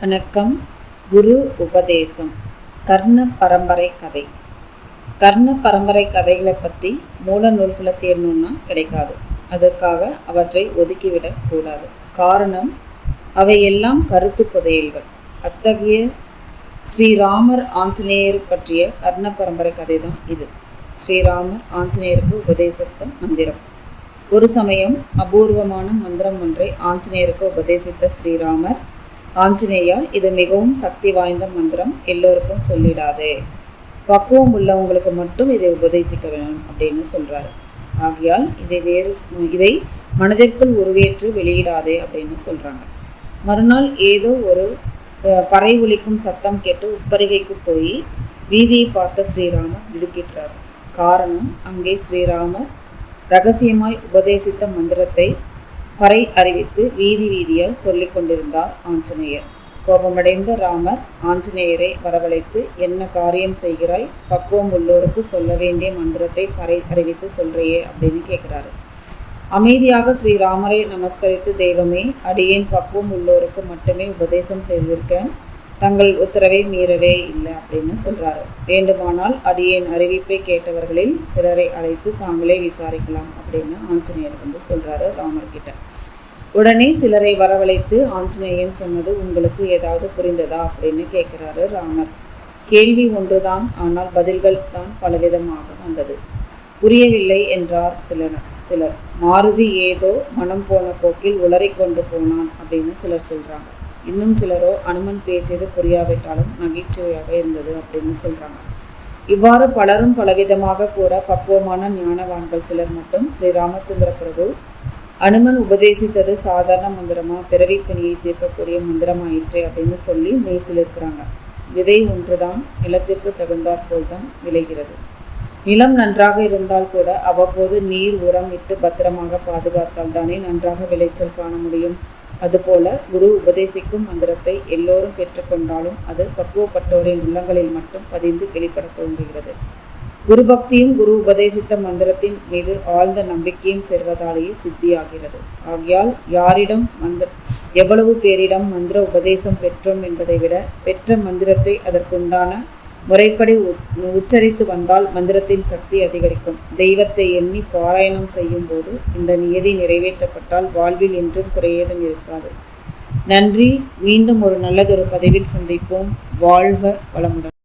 வணக்கம். குரு உபதேசம். கர்ண பரம்பரை கதை. கர்ண பரம்பரை கதைகளை பற்றி மூல நூல்களை தேடணும்னா கிடைக்காது. அதற்காக அவற்றை ஒதுக்கிவிடக் கூடாது. காரணம் அவை எல்லாம் கருத்து புதையல்கள். அத்தகைய ஸ்ரீராமர் ஆஞ்சநேயர் பற்றிய கர்ண பரம்பரை கதை தான் இது. ஸ்ரீராமர் ஆஞ்சநேயருக்கு உபதேசித்த மந்திரம். ஒரு சமயம் அபூர்வமான மந்திரம் ஒன்றை ஆஞ்சநேயருக்கு உபதேசித்த ஸ்ரீராமர் ஆஞ்சநேயா இது மிகவும் சக்தி வாய்ந்த மந்திரம். எல்லோருக்கும் சொல்லிடாதே. பக்குவம் உள்ளவங்களுக்கு மட்டும் இதை உபதேசிக்க வேணும் அப்படின்னு சொல்கிறாரு ஆகையால் இதை வேறு இதை மனதிற்குள் உருவேற்று வெளியிடாதே அப்படின்னு சொல்கிறாங்க மறுநாள் ஏதோ ஒரு பறை ஒலிக்கும் சத்தம் கேட்டு உப்பரிகைக்கு போய் வீதியை பார்த்த ஸ்ரீராமர் திடுக்கிட்டார் காரணம் அங்கே ஸ்ரீராமர் ரகசியமாய் உபதேசித்த மந்திரத்தை பறை அறிவித்து வீதி வீதியாக சொல்லிக் கொண்டிருந்தார் ஆஞ்சநேயர். கோபமடைந்த ராமர் ஆஞ்சநேயரை வரவழைத்து என்ன காரியம் செய்கிறாய்? பக்குவம் உள்ளோருக்கு சொல்ல வேண்டிய மந்திரத்தை பறை அறிவித்து சொல்றியே அப்படின்னு கேட்குறாரு அமைதியாக ஸ்ரீராமரை நமஸ்கரித்து தெய்வமே அடியேன் பக்குவம் உள்ளோருக்கு மட்டுமே உபதேசம் செய்திருக்கேன். தங்கள் உத்தரவை மீறவே இல்லை அப்படின்னு சொல்கிறாரு வேண்டுமானால் அடியேன் அறிவிப்பை கேட்டவர்களில் சிலரை அழைத்து தாங்களே விசாரிக்கலாம் அப்படின்னு ஆஞ்சநேயர் வந்து சொல்கிறாரு ராமர்கிட்ட. உடனே சிலரை வரவழைத்து ஆஞ்சநேயன் சொன்னது உங்களுக்கு ஏதாவது புரிந்ததா? அப்படின்னு கேட்குறாரு ராமர். கேள்வி ஒன்றுதான் ஆனால் பதில்கள் தான் பலவிதமாக வந்தது. புரியவில்லை என்றார் சிலர். சிலர் மாருதி ஏதோ மனம் போன போக்கில் உளறி கொண்டு போனான் அப்படின்னு சிலர் சொல்கிறாங்க இன்னும் சிலரோ அனுமன் பேசியது புரியாவிட்டாலும் நகைச்சுவையாக இருந்தது அப்படின்னு சொல்கிறாங்க இவ்வாறு பலரும் பலவிதமாக கூற பக்குவமான ஞானவான்கள் சிலர் மட்டும் ஸ்ரீ ராமச்சந்திர பிரபு அனுமன் உபதேசித்தது சாதாரண மந்திரமா? பிறவி பணியை தீர்க்கக்கூடிய மந்திரமாயிற்றே அப்படின்னு சொல்லி இருக்கிறாங்க. விதை ஒன்றுதான் நிலத்திற்கு தகுந்தாற் போல்தான் விளைகிறது. நிலம் நன்றாக இருந்தால் கூட அவ்வப்போது நீர் உரம் இட்டு பத்திரமாக பாதுகாத்தால் தானே நன்றாக விளைச்சல் காண முடியும். அதுபோல குரு உபதேசிக்கும் மந்திரத்தை எல்லோரும் பெற்றுக்கொண்டாலும் அது பக்குவப்பட்டோரின் உள்ளங்களில் மட்டும் பதிந்து வெளிப்பட தோன்றுகிறது குரு பக்தியும் குரு உபதேசித்த மந்திரத்தின் மீது ஆழ்ந்த நம்பிக்கையும் சேர்வதாலேயே சித்தியாகிறது. ஆகையால் யாரிடம் மந்திர எவ்வளவு பேரிடம் மந்திர உபதேசம் பெற்றோம் என்பதை விட பெற்ற மந்திரத்தை அதற்குண்டான முறைப்படி உச்சரித்து வந்தால் மந்திரத்தின் சக்தி அதிகரிக்கும். தெய்வத்தை எண்ணி பாராயணம் செய்யும் போது இந்த நியதி நிறைவேற்றப்பட்டால் வாழ்வில் என்றும் குறையேதும் இருக்காது. நன்றி. மீண்டும் ஒரு நல்லதொரு பதிவில் சந்திப்போம். வாழ்க வளமுடன்.